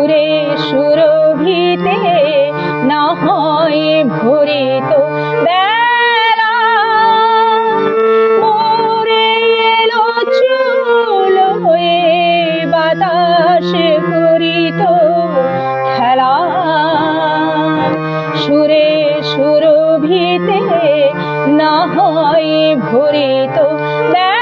সুরে সুরভিতে না হয় ভরিত হয়ে খেলা। সুরে না হয় ভরিত বেলা।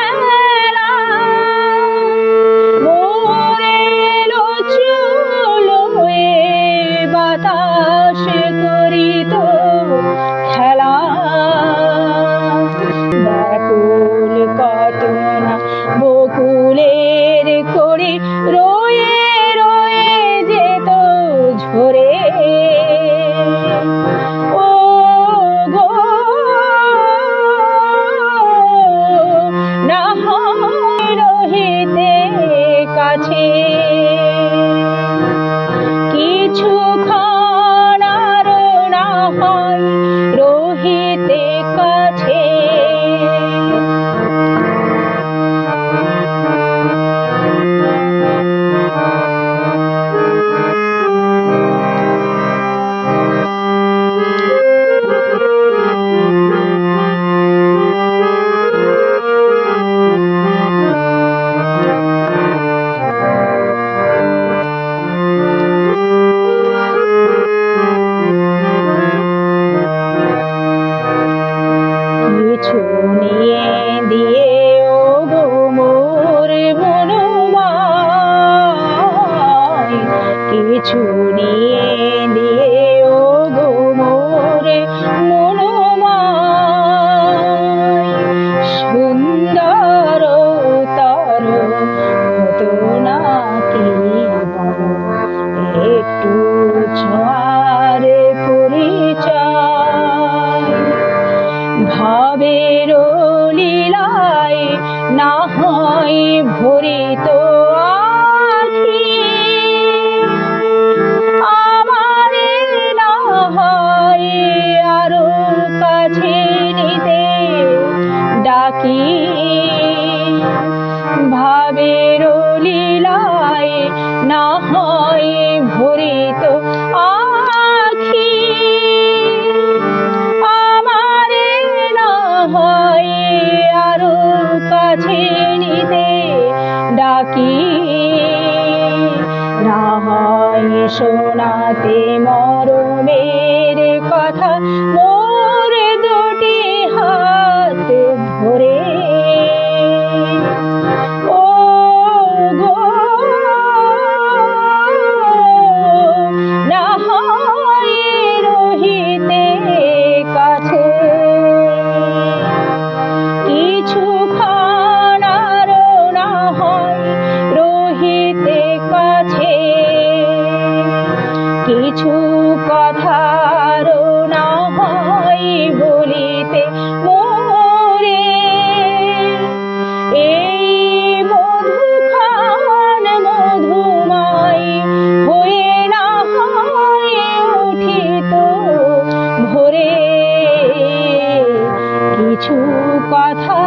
করে রোজ ছোঁয়ারে পরিচয়। ভাবের লীলায় না হয় ভরিত ডাকি। ভাবের লীলায় না হয় ভরে শোনাতে মরমের কথা। 就把他